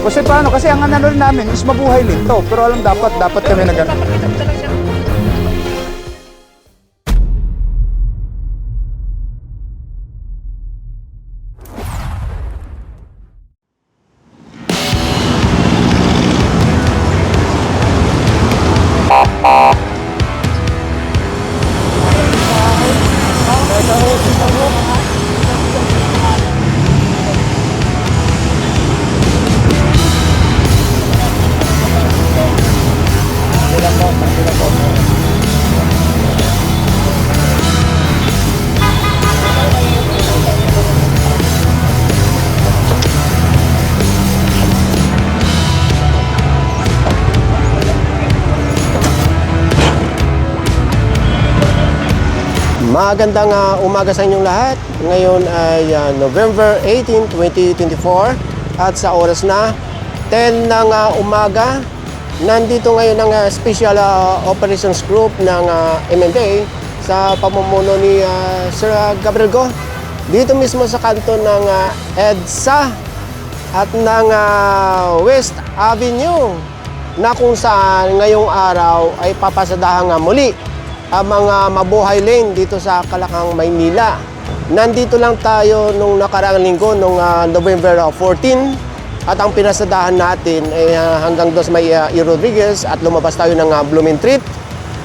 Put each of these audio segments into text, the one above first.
Kasi paano? Kasi ang ano namin is mabuhay linto. Pero alam dapat, dapat kami na Magandang ah, umaga sa inyong lahat. Ngayon ay ah, November 18, 2024 at sa oras na 10 ng ah, umaga, nandito ngayon ang ah, Special ah, Operations Group ng ah, MNDA sa pamumuno ni ah, Sir Gabriel Go. Dito mismo sa kanto ng ah, EDSA at ng ah, West Avenue na kung saan ngayong araw ay papasadahan nga muli ang mga mabuhay lane dito sa Kalakang, Maynila. Nandito lang tayo nung nakaraang linggo, nung ah, November ah, 14 at ang pinasadahan natin ay ah, hanggang doon sa may ah, E. Rodriguez at lumabas tayo ng uh, Blumentritt.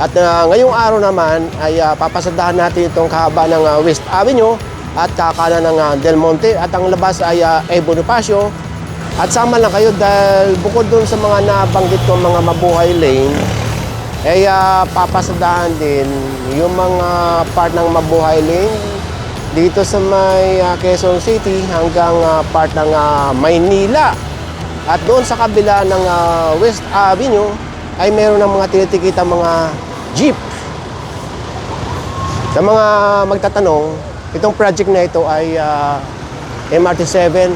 At ah, ngayong araw naman ay ah, papasadahan natin itong kahaba ng ah, West Avenue at kakana ng ah, Del Monte at ang labas ay uh, E. Bonifacio at sama lang kayo dahil bukod dun sa mga nabanggit kong mga mabuhay lane, ay ah, papasadahan din yung mga part ng mabuhay lane dito sa may ah, Quezon City hanggang ah, part ng ah, Maynila. At doon sa kabila ng ah, West Avenue ay meron ng mga tinitikita mga jeep. Sa mga magtatanong, itong project na ito ay ah, MRT7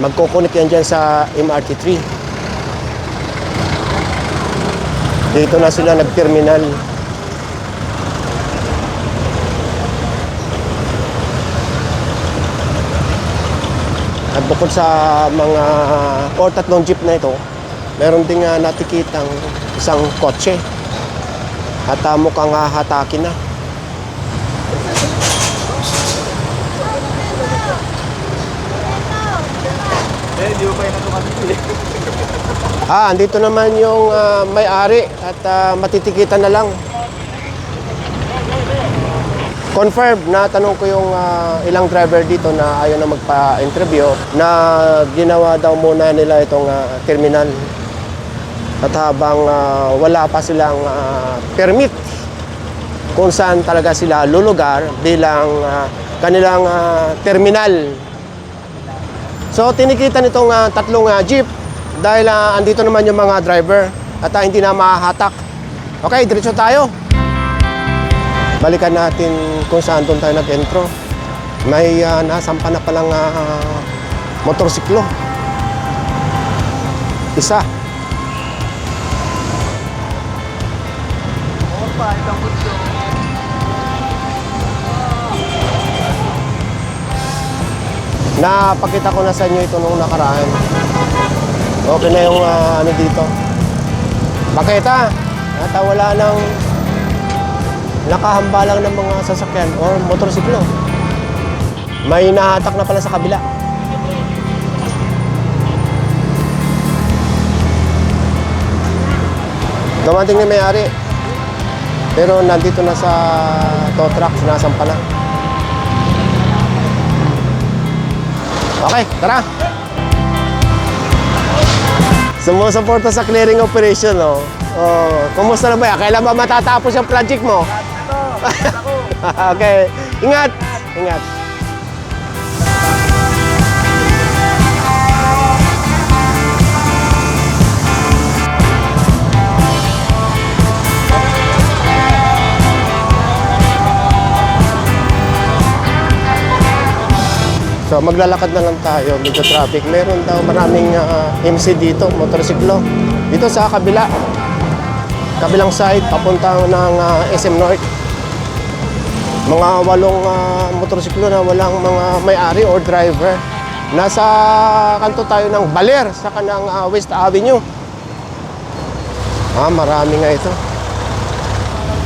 magkukunik yan dyan sa MRT3. Dito na sila nag-terminal. At bukod sa mga o tatlong jeep na ito, meron ding uh, natikitang isang kotse. At uh, mukhang uh, hatakin na. Ah, andito naman yung ah, may-ari at ah, matitikitan na lang. Confirm na tanong ko yung ah, ilang driver dito na ayaw na magpa-interview na ginawa daw muna nila itong ah, terminal. At habang ah, wala pa silang ah, permit kung saan talaga sila lulugar bilang ah, kanilang ah, terminal So tinikita nitong ah, tatlong ah, jeep dahil ah, andito naman yung mga driver at ah, hindi na mahahatak. Okay, diretso tayo. Balikan natin kung saan doon tayo nag-intro. May ah, nasampa na palang ah, motorsiklo. Isa. Napakita ko na sa inyo ito nung nakaraan. Okay na yung ah, ano dito. Bakita, at wala nang nakahambalang ng mga sasakyan or motorsiklo. May nahatak na pala sa kabila. Dumating na may-ari. Pero nandito na sa tow truck, sinasampa na. Okay, tara. Sumusuporta sa clearing operation, no? Oh, kumusta na ba? Kailan ba matatapos yung project mo? okay. Ingat. Ingat. So maglalakad na lang tayo dito traffic. Meron daw maraming ah, MC dito, motorsiklo. Dito sa kabila. Kabilang side, papunta ng ah, SM North. Mga walong ah, motorsiklo na walang mga may-ari or driver. Nasa kanto tayo ng Baler sa kanang ah, West Avenue. Ah, marami nga ito.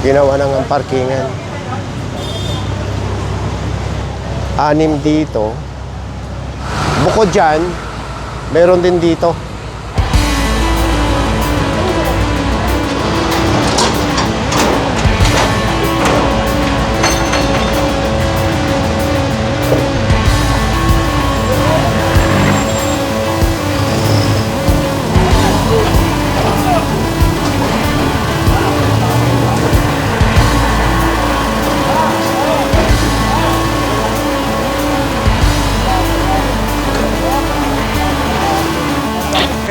Ginawa na ng parkingan. Anim dito. Bukod dyan, meron din dito.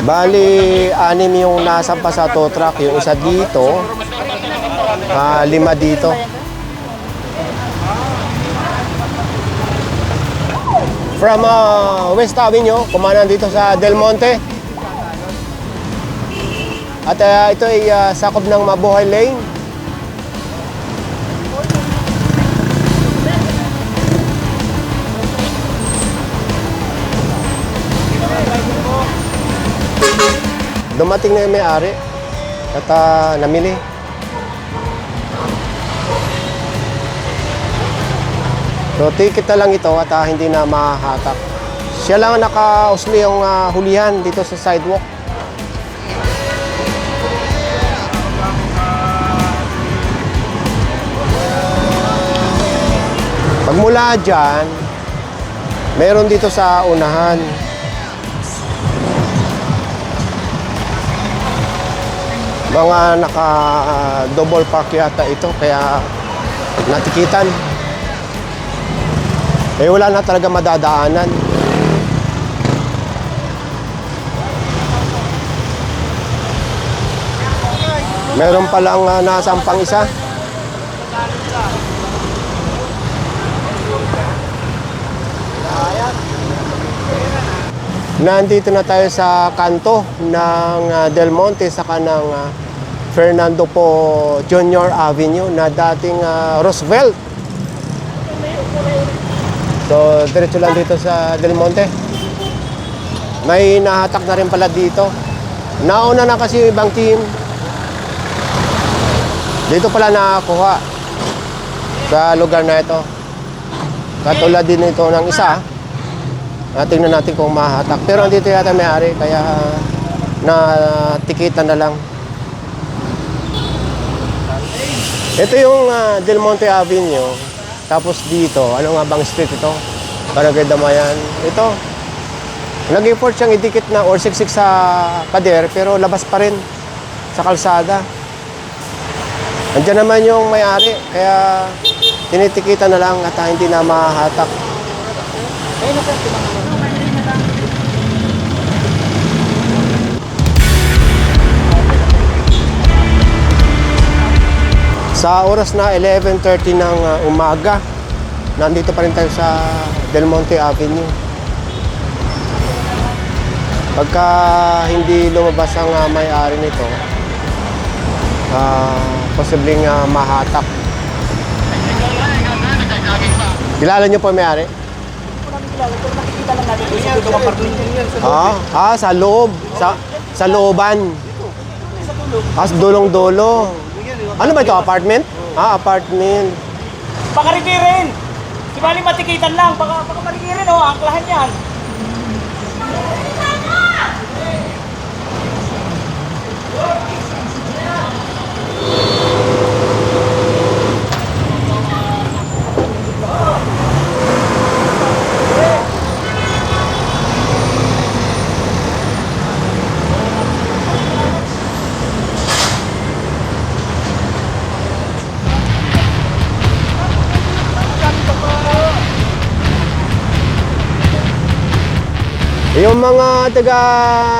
Bali, anim yung nasampa sa tow truck. Yung isa dito, ah, lima dito. From ah, West Avenue, kumanan dito sa Del Monte. At ah, ito ay ah, sakop ng Mabuhay Lane. Dumating na yung may-ari at ah, namili. So, ticket na lang ito at ah, hindi na mahahatak. Siya lang ang nakausli yung ah, hulihan dito sa sidewalk. Pagmula dyan, meron dito sa unahan. Mga naka ah, double park yata ito kaya natikitan. Eh wala na talaga madadaanan. Meron palang uh, nasampang isa. Nandito na tayo sa kanto ng ah, Del Monte sa kanang ah, Fernando Po Junior Avenue na dating ah, Roosevelt. So, diretso lang dito sa Del Monte. May nahatak na rin pala dito. Nauna na kasi yung ibang team. Dito pala nakakuha sa lugar na ito. Katulad din ito ng isa. Ah, tingnan natin kung mahatak. Pero andito yata may-ari, kaya natikitan na lang. Ito yung ah, Del Monte Avenue. Tapos dito, ano nga bang street ito? Barangay Damayan. Ito. Nag-effort siyang idikit na or siksik sa pader, pero labas pa rin sa kalsada. Andiyan naman yung may-ari, kaya tinitikitan na lang at ah, hindi na mahahatak. Sa oras na 11.30 ng uh, umaga, nandito pa rin tayo sa Del Monte Avenue. Pagka hindi lumabas ang uh, may-ari nito, uh, posibleng uh, mahatak. Kilala niyo po ang may-ari? Ah, ah, sa loob, sa sa looban. Ah, sa dulong-dulo. Ano ba ito, apartment? Ah, apartment. Pakarikirin! Si Bali matikitan lang, baka, baka marikirin oh, angklahan yan. Mga taga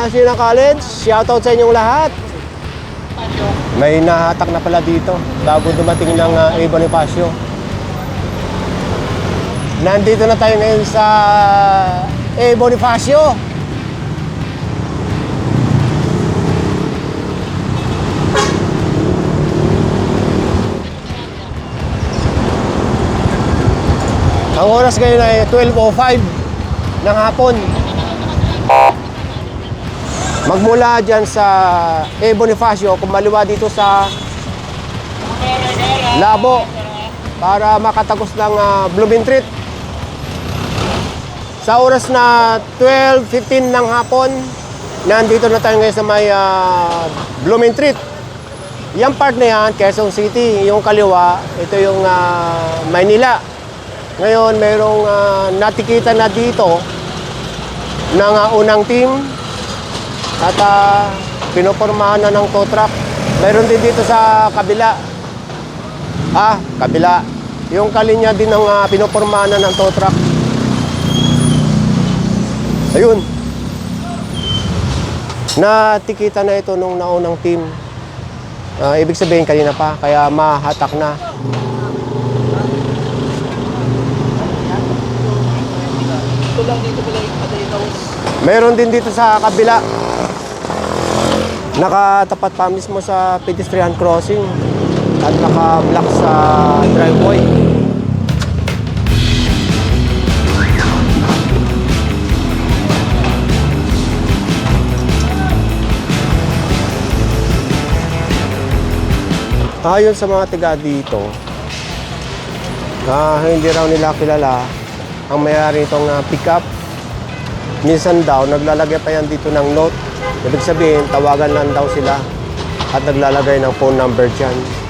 Sina College, shoutout sa inyong lahat. May nahatak na pala dito bago dumating ng uh, A. Bonifacio. Nandito na tayo ngayon sa A. Bonifacio. Ang oras ngayon ay 12.05 ng hapon. Magmula dyan sa E. Bonifacio, kumaliwa dito sa Labo para makatagos ng uh, Bloomingtreet. Sa oras na 12.15 ng hapon, nandito na tayo ngayon sa may uh, Bloomingtreet. Yung part na yan, Quezon City. Yung kaliwa, ito yung ah, Maynila. Ngayon, mayroong ah, natikita na dito ng ah, unang team at uh, pinopormahan na ng tow truck. Mayroon din dito sa kabila. Ah, kabila. Yung kalinya din ng uh, pinopormahan na ng tow truck. Ayun. Natikita na ito nung naunang team. Ah, ibig sabihin kanina pa, kaya mahatak na. Meron din dito sa kabila. Nakatapat pa mismo sa pedestrian crossing at naka-block sa driveway. Ayon sa mga tiga dito, ah, hindi raw nila kilala ang mayari itong ah, pickup. Minsan daw, naglalagay pa yan dito ng note. Ibig sabihin, tawagan lang daw sila at naglalagay ng phone number dyan.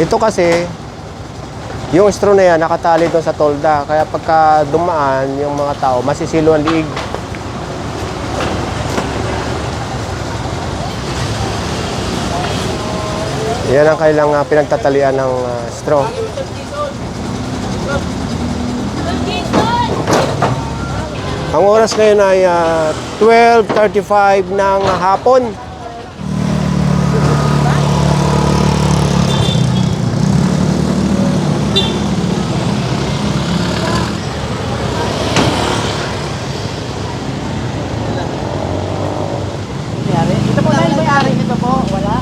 Ito kasi, yung straw na yan, nakatali doon sa tolda. Kaya pagka dumaan yung mga tao, masisilo ang liig. Yan ang kailang ah, pinagtatalian ng ah, straw. Ang oras ngayon ay ah, 12.35 ng hapon. Ito po na yung may-ari nito po. Wala.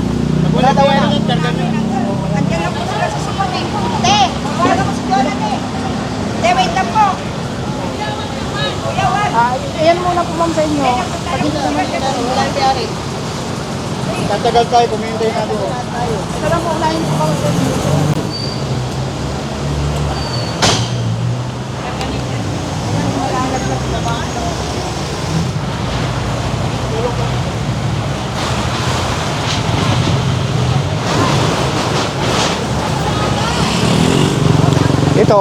Wala daw yan. Andiyan lang po sila sa sumating. Te, wala ko si Jonathan eh. Te, wait lang po. Kuya, wag. Ah, ayan muna po ma'am sa inyo. Pag hindi naman wala yung may-ari. Tatagal tayo, kumintay natin. Lang po, unahin sa inyo. Ito,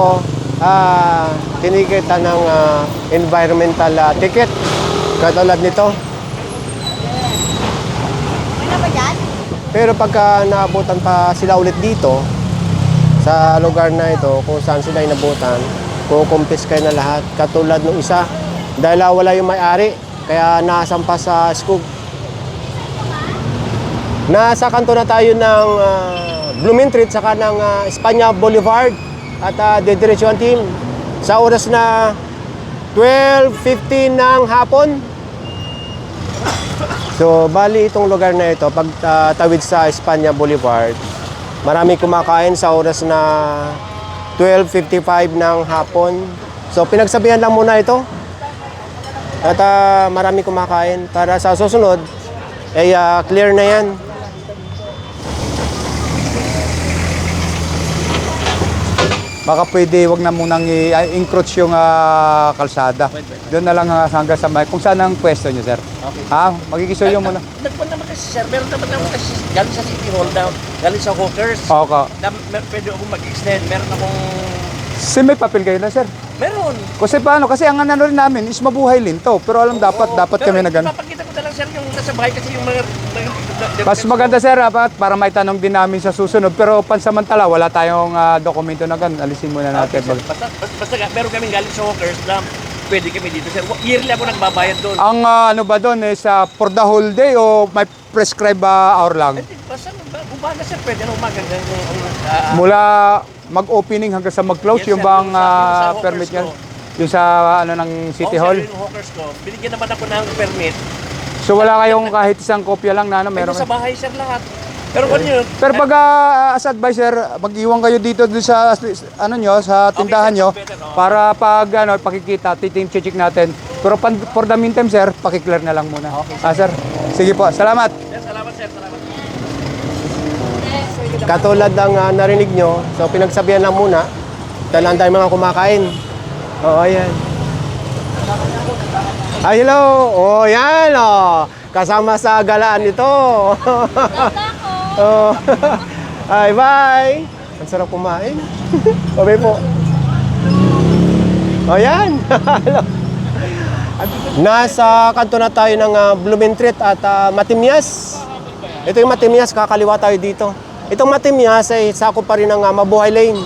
ah, tinikita ng ah, environmental ah, ticket. Katulad nito. Ano ba yan? Pero pagka naabutan pa sila ulit dito, sa lugar na ito, kung saan sila inabutan, kukumpiskay na lahat. Katulad ng isa, dahil ah, wala yung may-ari, kaya nasampa sa skug. Nasa kanto na tayo ng uh, Bloomingtreet, saka ng ah, Espanya Boulevard at uh, dediretso ang team. Sa oras na 12.15 ng hapon, So, bali itong lugar na ito, pag ah, tawid sa Espanya Boulevard, marami kumakain sa oras na 12.55 ng hapon. So, pinagsabihan lang muna ito. At ah, marami kumakain. Para sa susunod, ay ah, clear na yan. Baka pwede, wag na munang i- ay, encroach yung ah, kalsada. Doon na lang ah, hanggang sa may, kung saan ang pwesto nyo, sir. Ha? Magkikisuyo muna. Nagpunta naman kasi sir, meron naman naman kasi galing sa City Hall na galing sa Hawkers. Oo. Na, pwede akong mag-extend. Meron akong... Si may papel kayo na, sir. Meron. Kasi paano? Kasi ang ano rin namin is mabuhay linto. Pero alam dapat, Oo. dapat Pero kami na gano'n. Na lang sir yung nasa bahay kasi yung mga... mga- Mas maganda sir, dapat para may tanong din namin sa susunod. Pero pansamantala, wala tayong ah, dokumento na gan. Alisin muna natin. Okay, sir. Basta, basta, basta ga- meron kaming galing sa Hawkers na pwede kami dito sir. Yearly ako nagbabayad doon. Ang ah, ano ba doon is ah, for the whole day o may prescribe ah, hour lang? Eh, basta umaga sir, pwede na umaga. hanggang, ah, Mula mag-opening hanggang sa mag-close, Yes, yung sir. bang Yung sa- yung sa ah, Hawkers permit niyan? ko. Yung sa ano ng City oo, Hall? Sir, yung Hawkers ko. Binigyan naman ako ng permit. So wala kayong kahit isang kopya lang na ano, Meron meron sa bahay sir lahat. Pero ano yun? Pero pag ah, as advisor, mag-iwan kayo dito dun sa ano nyo, sa tindahan sir, nyo better, oh. para pag ano, pakikita, titim check natin. Pero pan, for the meantime, sir, pakiclear na lang muna. Ah, sir. Sige po. Salamat. Sir, salamat sir, salamat. Katulad ng ah, narinig nyo, so pinagsabihan lang muna. Dahil ang dami mga kumakain. Oo, ayan. Ay, hello! Oh, yan, oh. Kasama sa galaan ito. oh. Ay, bye! Ang sarap kumain. Bye po. Oh, yan. Hello. Nasa kanto na tayo ng uh, Blumentritt at ah, Matimyas. Ito yung Matimyas, kakaliwa tayo dito. Itong Matimyas ay sakop pa rin ng ah, Mabuhay Lane.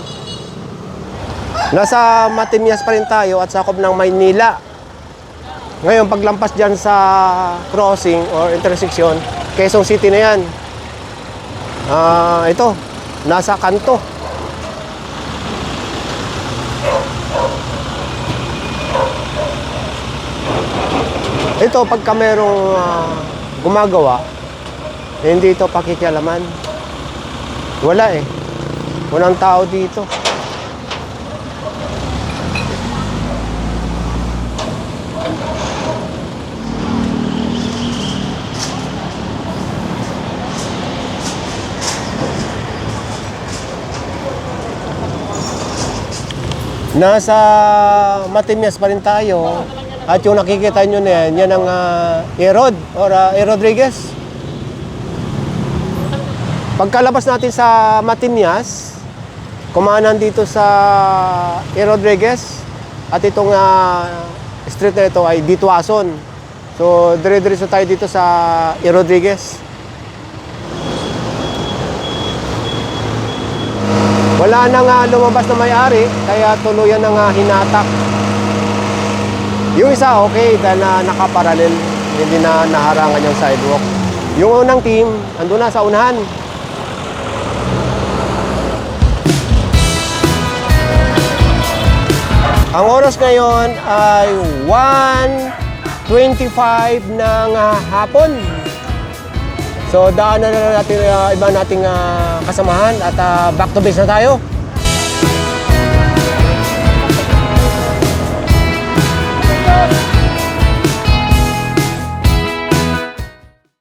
Nasa Matimyas pa rin tayo at sakop ng Maynila. Ngayon, paglampas dyan sa crossing or intersection, Quezon City na yan. Ah, ito, nasa kanto. Ito, pagka merong ah, gumagawa, hindi ito pakikialaman. Wala eh. Walang tao dito. Nasa Matimyas pa rin tayo. At yung nakikita nyo na yan, yan ang uh, Erod or uh, E. Pagkalabas natin sa Matimyas, kumanan dito sa E. At itong ah, street na ito ay Dituason. So, dire-diretso tayo dito sa E. Rodriguez. Wala na nga lumabas na may-ari, kaya tuluyan na nga hinatak. Yung isa okay dahil na nakaparalel, hindi na naharangan yung sidewalk. Yung unang team, andun na sa unahan. Ang oras ngayon ay 1.25 ng hapon. So daanan na natin uh, iba nating ah, kasamahan at ah, back to base na tayo.